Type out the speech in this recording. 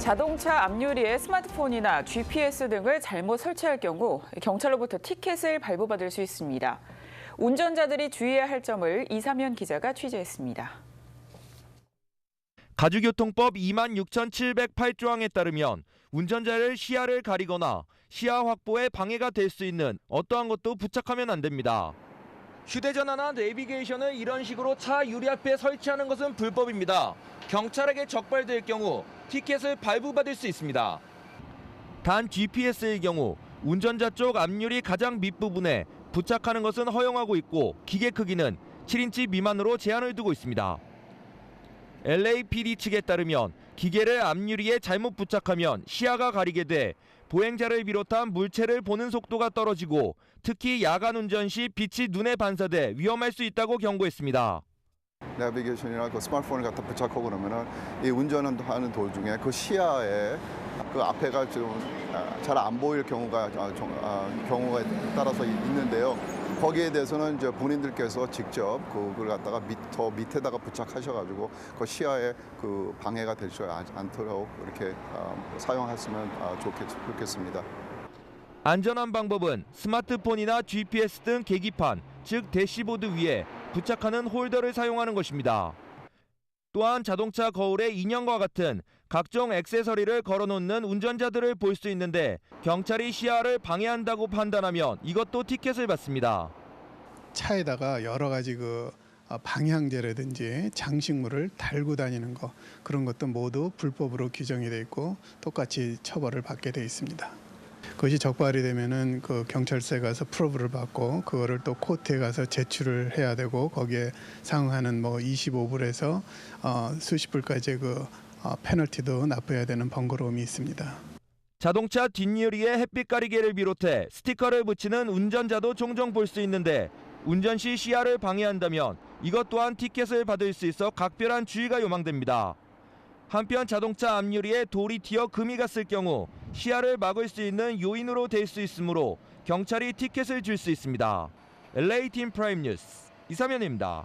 자동차 앞유리에 스마트폰이나 GPS 등을 잘못 설치할 경우 경찰로부터 티켓을 발부받을 수 있습니다. 운전자들이 주의해야 할 점을 이사면 기자가 취재했습니다. 가주교통법 26,708조항에 따르면 운전자를 시야를 가리거나 시야 확보에 방해가 될 수 있는 어떠한 것도 부착하면 안 됩니다. 휴대전화나 내비게이션을 이런 식으로 차 유리 앞에 설치하는 것은 불법입니다. 경찰에게 적발될 경우 티켓을 발부받을 수 있습니다. 단 GPS의 경우 운전자 쪽 앞유리 가장 밑부분에 부착하는 것은 허용하고 있고 기계 크기는 7인치 미만으로 제한을 두고 있습니다. LAPD 측에 따르면 기계를 앞유리에 잘못 부착하면 시야가 가리게 돼 보행자를 비롯한 물체를 보는 속도가 떨어지고 특히 야간 운전 시 빛이 눈에 반사돼 위험할 수 있다고 경고했습니다. 내비게이션이나 그 스마트폰을 갖다 부착하고 그러면은 이 운전을 하는 도중에 그 시야에 그 앞에가 좀 잘 안 보일 경우가 아, 좀, 아, 경우가 따라서 있는데요. 거기에 대해서는 이제 본인들께서 직접 그걸 갖다가 밑, 더 밑에다가 부착하셔가지고 그 시야에 그 방해가 되지 않도록 이렇게 아, 아, 좋겠, 좋겠 습니다. 안전한 방법은 스마트폰이나 GPS 등 계기판, 즉 대시보드 위에 부착하는 홀더를 사용하는 것입니다. 또한 자동차 거울에 인형과 같은 각종 액세서리를 걸어놓는 운전자들을 볼 수 있는데 경찰이 시야를 방해한다고 판단하면 이것도 티켓을 받습니다. 차에다가 여러 가지 그 어, 방향제라든지 장식물을 달고 다니는 거 그런 것도 모두 불법으로 규정이 돼 있고 똑같이 처벌을 받게 돼 있습니다. 그것이 적발이 되면은 그 경찰서에 가서 프로브를 받고 그거를 또 코트에 가서 제출을 해야 되고 거기에 상응하는 뭐 25불에서 어, 수십 불까지 그 어, 페널티도 납부해야 되는 번거로움이 있습니다. 자동차 뒷유리에 햇빛 가리개를 비롯해 스티커를 붙이는 운전자도 종종 볼 수 있는데 운전 시 시야를 방해한다면 이것 또한 티켓을 받을 수 있어 각별한 주의가 요망됩니다. 한편 자동차 앞유리에 돌이 튀어 금이 갔을 경우 시야를 막을 수 있는 요인으로 될 수 있으므로 경찰이 티켓을 줄 수 있습니다. LA 팀 프라임 뉴스 이사면입니다.